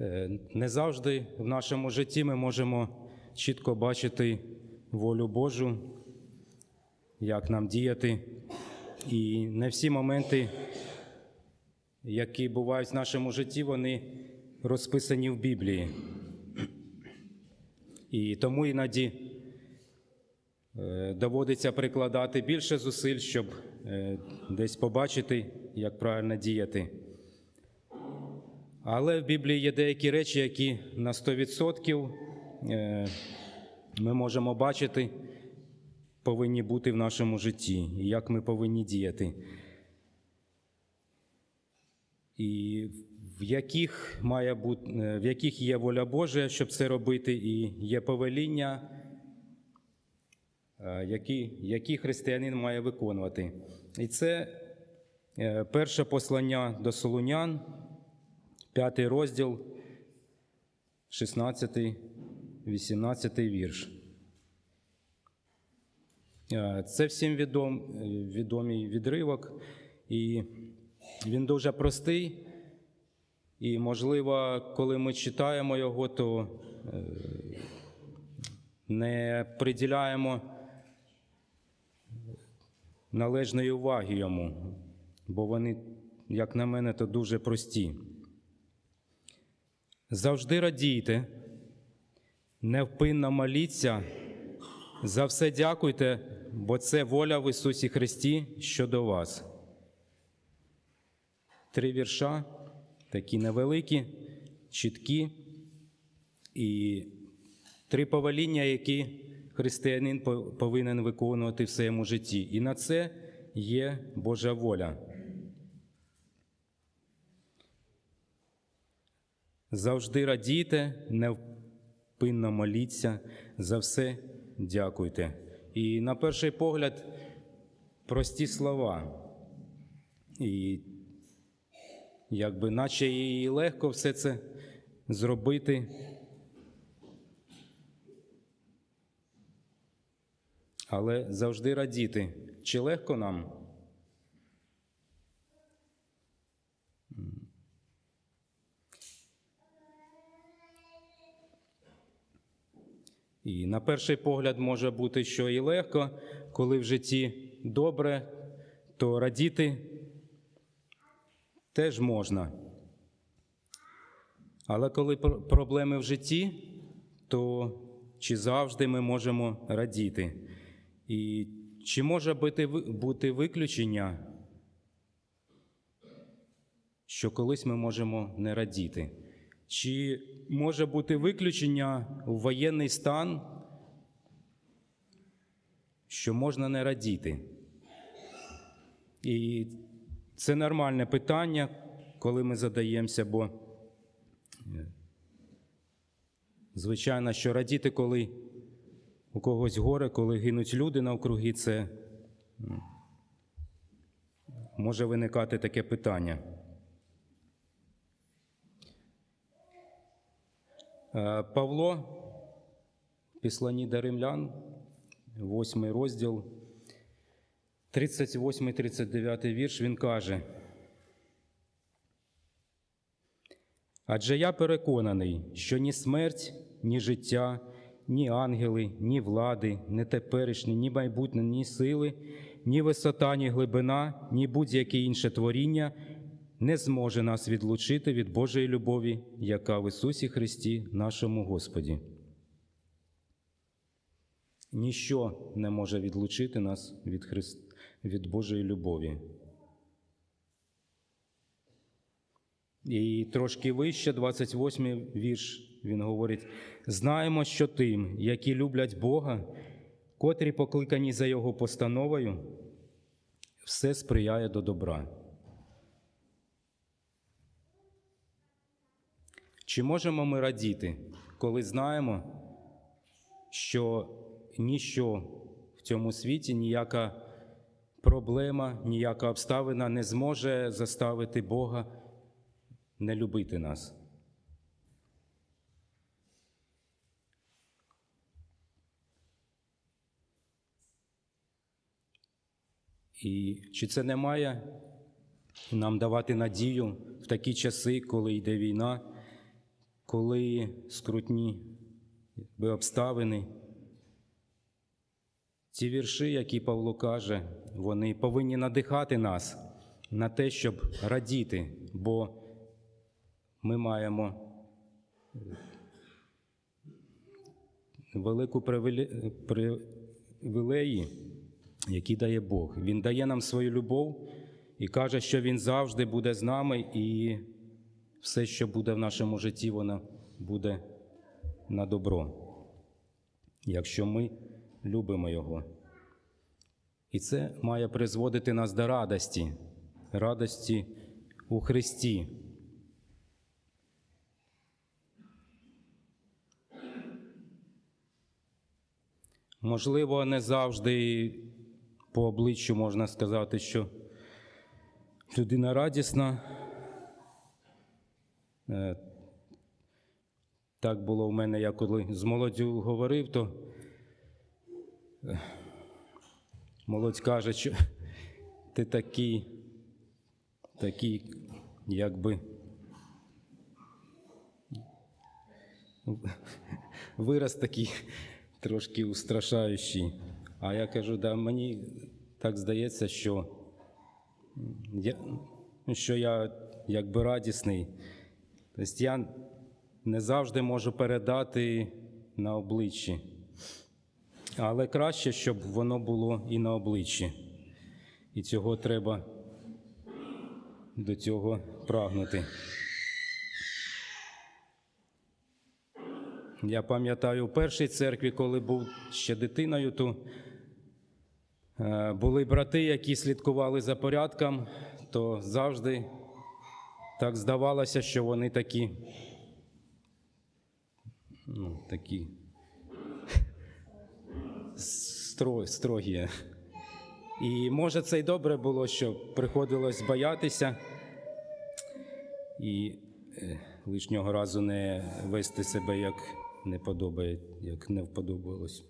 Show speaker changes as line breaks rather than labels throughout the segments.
Е, Не завжди в нашому житті ми можемо чітко бачити волю Божу, як нам діяти. І не всі моменти, які бувають в нашому житті, вони розписані в Біблії. І тому іноді е, доводиться прикладати більше зусиль, щоб е, десь побачити, як правильно діяти. Але в Біблії є деякі речі, які на 100% е, ми можемо бачити, повинні бути в нашому житті, і як ми повинні діяти. І в яких має бути, е, в яких є воля Божа, щоб це робити, і є повеління, е, які, які християнин має виконувати. І це перше послання до Солунян, п'ятий розділ, 16, 18 вірш. Е, Це всім відом, відомий відривок, і він дуже простий. І, можливо, коли ми читаємо його, то е, не приділяємо належної уваги йому, бо вони, як на мене, то дуже прості. Завжди радійте, невпинно моліться, за все дякуйте, бо це воля в Ісусі Христі щодо вас. Три вірша, такі невеликі, чіткі, і три повеління, які християнин повинен виконувати в своєму житті. І на це є Божа воля. Завжди радійте, невпинно моліться, за все дякуйте. І на перший погляд прості слова. І якби наче і легко все це зробити. Але завжди радіти. Чи легко нам? І на перший погляд може бути, що і легко, коли в житті добре, то радіти теж можна. Але коли проблеми в житті, то чи завжди ми можемо радіти? І чи може бути, виключення, що колись ми можемо не радіти? Чи може бути виключення в воєнний стан, що можна не радіти? І це нормальне питання, коли ми задаємося, бо е, звичайно, що радіти, коли у когось горе, коли гинуть люди навкруги, це може виникати таке питання. Павло, в Післанні до римлян, 8 розділ, 38-39 вірш, він каже. Адже я переконаний, що ні смерть, ні життя, ні ангели, ні влади, ні теперішні, ні майбутнє, ні сили, ні висота, ні глибина, ні будь-яке інше творіння не зможе нас відлучити від Божої любові, яка в Ісусі Христі, нашому Господі. Ніщо не може відлучити нас від, Христ... від Божої любові. І трошки вище, 28 вірш, він говорить: знаємо, що тим, які люблять Бога, котрі покликані за Його постановою, все сприяє до добра. Чи можемо ми радіти, коли знаємо, що ніщо в цьому світі, ніяка проблема, ніяка обставина не зможе заставити Бога не любити нас? І чи це не має нам давати надію в такі часи, коли йде війна, коли скрутні якби, обставини. Ці вірші, які Павло каже, вони повинні надихати нас на те, щоб радіти, бо ми маємо велику привілеї, які дає Бог. Він дає нам свою любов і каже, що Він завжди буде з нами, і все, що буде в нашому житті, воно буде на добро, якщо ми любимо Його. І це має призводити нас до радості, радості у Христі. Можливо, не завжди по обличчю можна сказати, що людина радісна. Е, Так було в мене, я коли з молоддю говорив, то е, молодь каже, що ти такий, такий, якби вираз такий трошки устрашаючий. А я кажу, да, мені так здається, що я, що я якби радісний. Тобто я не завжди можу передати на обличчі. Але краще, щоб воно було і на обличчі. І цього треба до цього прагнути. Я пам'ятаю, в першій церкві, коли був ще дитиною, то е, були брати, які слідкували за порядком, то завжди так здавалося, що вони такі, ну, такі строгі. І може це й добре було, що приходилось боятися і е, лишнього разу не вести себе як не подобає, як не вподобалось.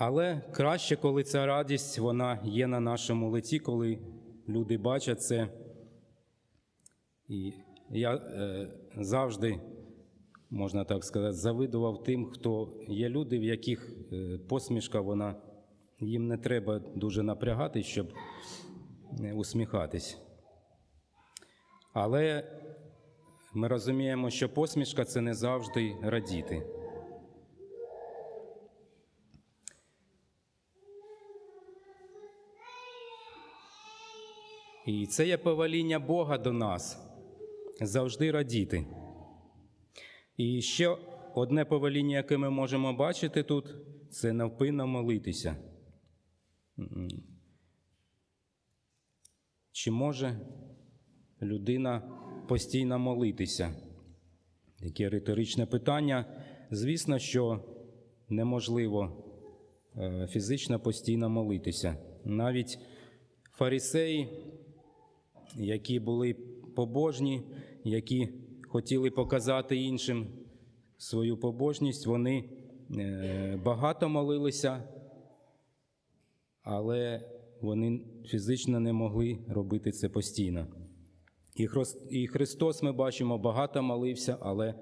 Але краще, коли ця радість вона є на нашому лиці, коли люди бачать це. І я е, завжди, можна так сказати, завидував тим, хто є люди, в яких е, посмішка, вона їм не треба дуже напрягати, щоб е, усміхатись. Але ми розуміємо, що посмішка це не завжди радіти. І це є повеління Бога до нас завжди радіти. І ще одне повеління, яке ми можемо бачити тут, це навпинно молитися. Чи може людина постійно молитися? Таке риторичне питання. Звісно, що неможливо е, фізично постійно молитися. Навіть фарисеї, які були побожні, які хотіли показати іншим свою побожність, вони е, багато молилися, але вони фізично не могли робити це постійно. І Христос, ми бачимо, багато молився, але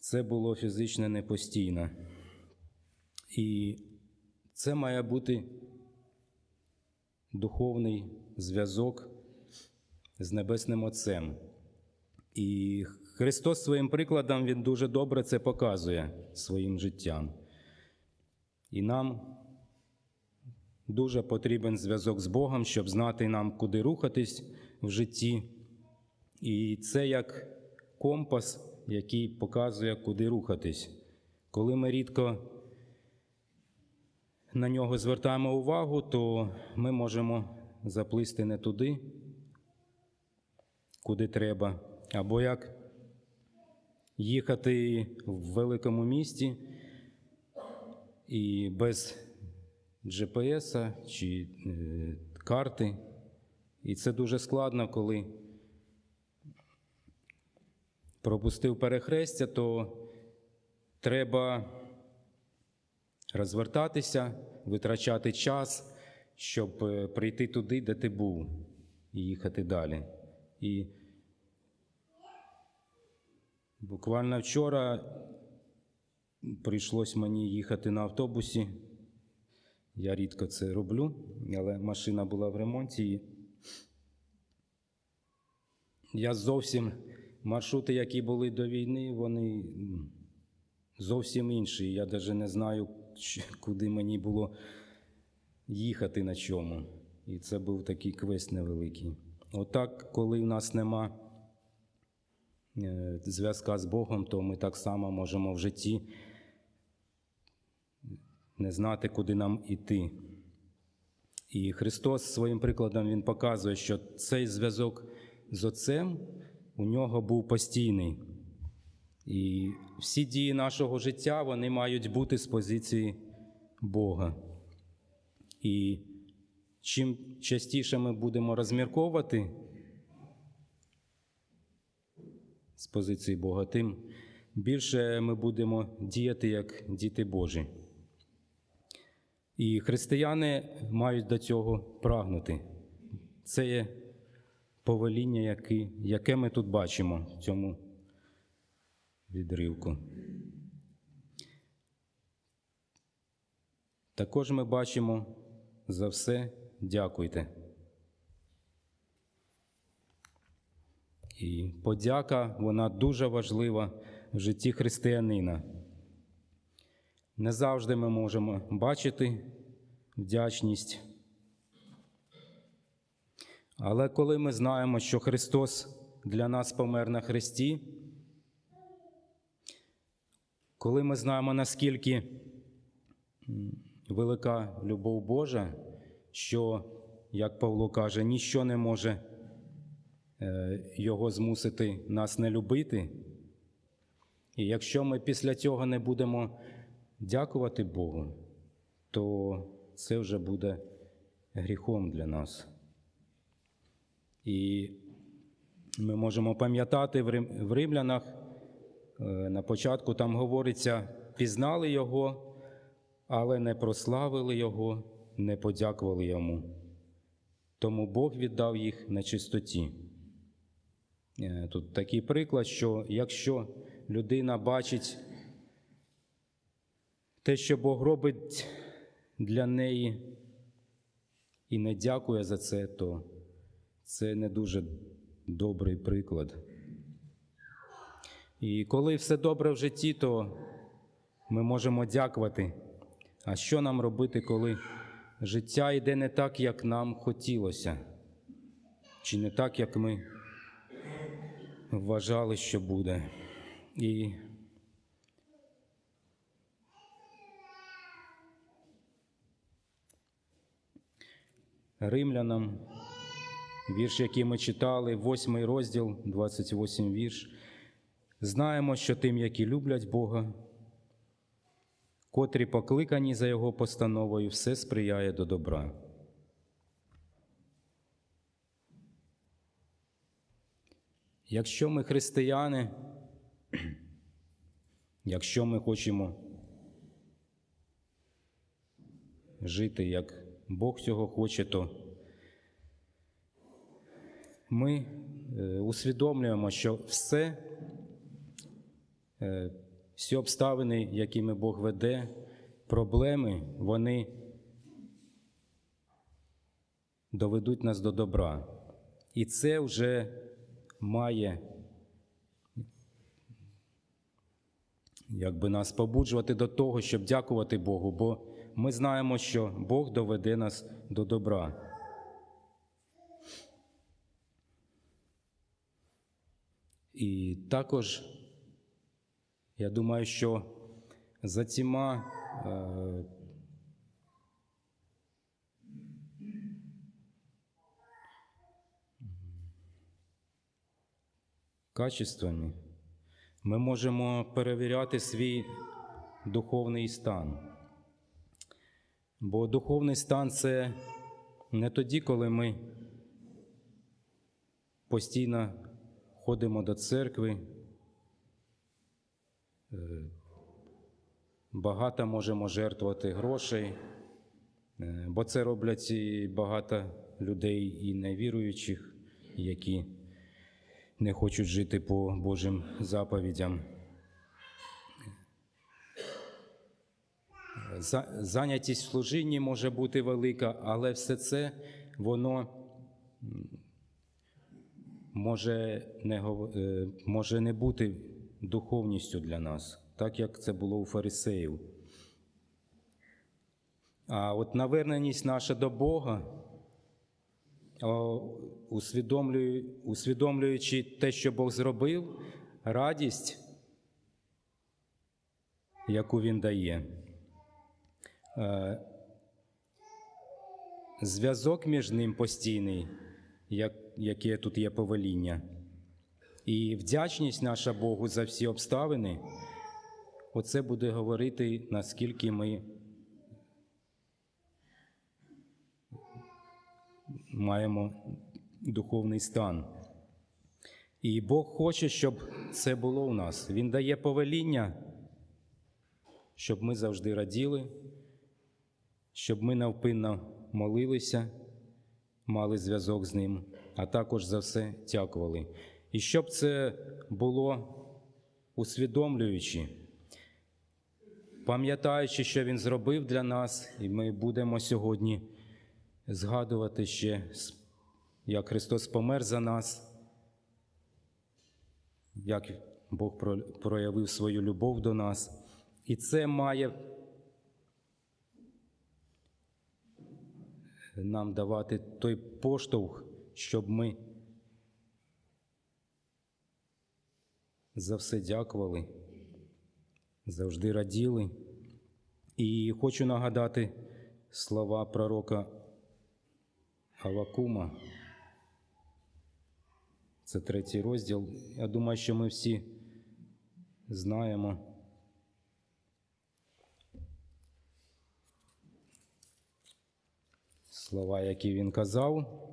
це було фізично не постійно. І це має бути духовний зв'язок з Небесним Отцем. І Христос своїм прикладом Він дуже добре це показує своїм життям. І нам дуже потрібен зв'язок з Богом, щоб знати нам, куди рухатись в житті. І це як компас, який показує, куди рухатись. Коли ми рідко на нього звертаємо увагу, то ми можемо заплисти не туди, куди треба, або як їхати в великому місті і без GPS чи е, карти. І це дуже складно, коли пропустив перехрестя, то треба розвертатися, витрачати час, щоб е, прийти туди, де ти був, і їхати далі. І буквально вчора прийшлось мені їхати на автобусі. Я рідко це роблю, але машина була в ремонті. І я зовсім маршрути, які були до війни, вони зовсім інші. Я навіть не знаю, куди мені було їхати на чому. І це був такий квест невеликий. Отак, коли в нас нема е, зв'язка з Богом, то ми так само можемо в житті не знати, куди нам іти. І Христос своїм прикладом Він показує, що цей зв'язок з Отцем у нього був постійний. І всі дії нашого життя вони мають бути з позиції Бога. І чим частіше ми будемо розмірковувати з позиції Бога, тим більше ми будемо діяти як діти Божі. І християни мають до цього прагнути. Це є повеління, яке, ми тут бачимо в цьому відривку. Також ми бачимо за все дякуйте. І подяка вона дуже важлива в житті християнина. Не завжди ми можемо бачити вдячність. Але коли ми знаємо, що Христос для нас помер на Христі, коли ми знаємо, наскільки велика любов Божа, що, як Павло каже, ніщо не може е, Його змусити нас не любити. І якщо ми після цього не будемо дякувати Богу, то це вже буде гріхом для нас. І ми можемо пам'ятати в римлянах, е, на початку там говориться, пізнали Його, але не прославили Його, не подякували Йому. Тому Бог віддав їх на чистоті. Е, Тут такий приклад, що якщо людина бачить те, що Бог робить для неї, і не дякує за це, то це не дуже добрий приклад. І коли все добре в житті, то ми можемо дякувати. А що нам робити, коли життя йде не так, як нам хотілося, чи не так, як ми вважали, що буде? І римлянам, вірш, який ми читали, 8 розділ, 28 вірш. Знаємо, що тим, які люблять Бога, котрі покликані за Його постановою, все сприяє до добра. Якщо ми християни, якщо ми хочемо жити, як Бог цього хоче, то ми е, усвідомлюємо, що все, е, всі обставини, якими Бог веде, проблеми, вони доведуть нас до добра. І це вже має якби нас побуджувати до того, щоб дякувати Богу, бо ми знаємо, що Бог доведе нас до добра. І також я думаю, що за цими е, качествами ми можемо перевіряти свій духовний стан. Бо духовний стан це не тоді, коли ми постійно ходимо до церкви, багато можемо жертвувати грошей, е, бо це роблять і багато людей і невіруючих, які не хочуть жити по Божим заповідям. За- Зайнятість в служінні може бути велика, але все це воно може не, е, може не бути духовністю для нас, так як це було у фарисеїв. А от наверненість наша до Бога, усвідомлюю- усвідомлюючи те, що Бог зробив, радість, яку Він дає, е, зв'язок між ним постійний, як, яке тут є повеління, і вдячність наша Богу за всі обставини, оце буде говорити, наскільки ми маємо духовний стан. І Бог хоче, щоб це було у нас. Він дає повеління, щоб ми завжди раділи, щоб ми навпинно молилися, мали зв'язок з ним, а також за все дякували. І щоб це було усвідомлюючи, пам'ятаючи, що Він зробив для нас, і ми будемо сьогодні згадувати ще, як Христос помер за нас, як Бог проявив свою любов до нас. І це має нам давати той поштовх, щоб ми за все дякували, завжди раділи. І хочу нагадати слова пророка Авакума. Це третій розділ. Я думаю, що ми всі знаємо. Слова, які він казав.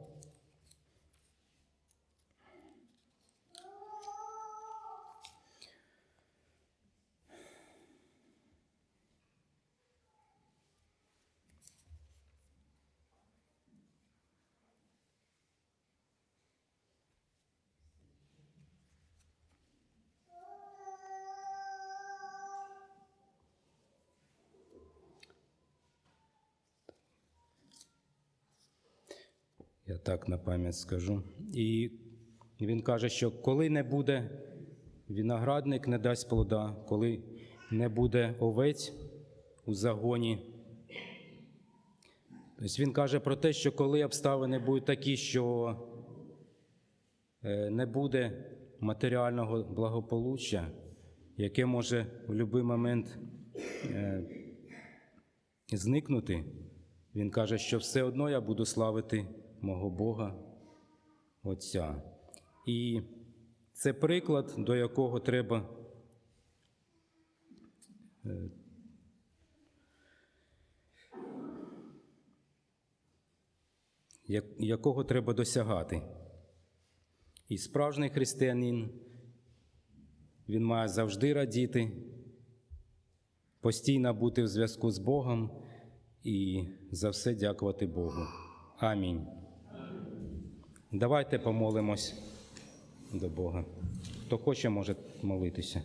Я на пам'ять скажу. І він каже, що коли не буде виноградник, не дасть плода, коли не буде овець у загоні. Тобто він каже про те, що коли обставини будуть такі, що е, не буде матеріального благополуччя, яке може в будь-який момент е, зникнути, він каже, що все одно я буду славити мого Бога Отця. І це приклад, до якого треба е, якого треба досягати. І справжній християнин, він має завжди радіти, постійно бути в зв'язку з Богом і за все дякувати Богу. Амінь. Давайте помолимось до Бога. Хто хоче, може молитися.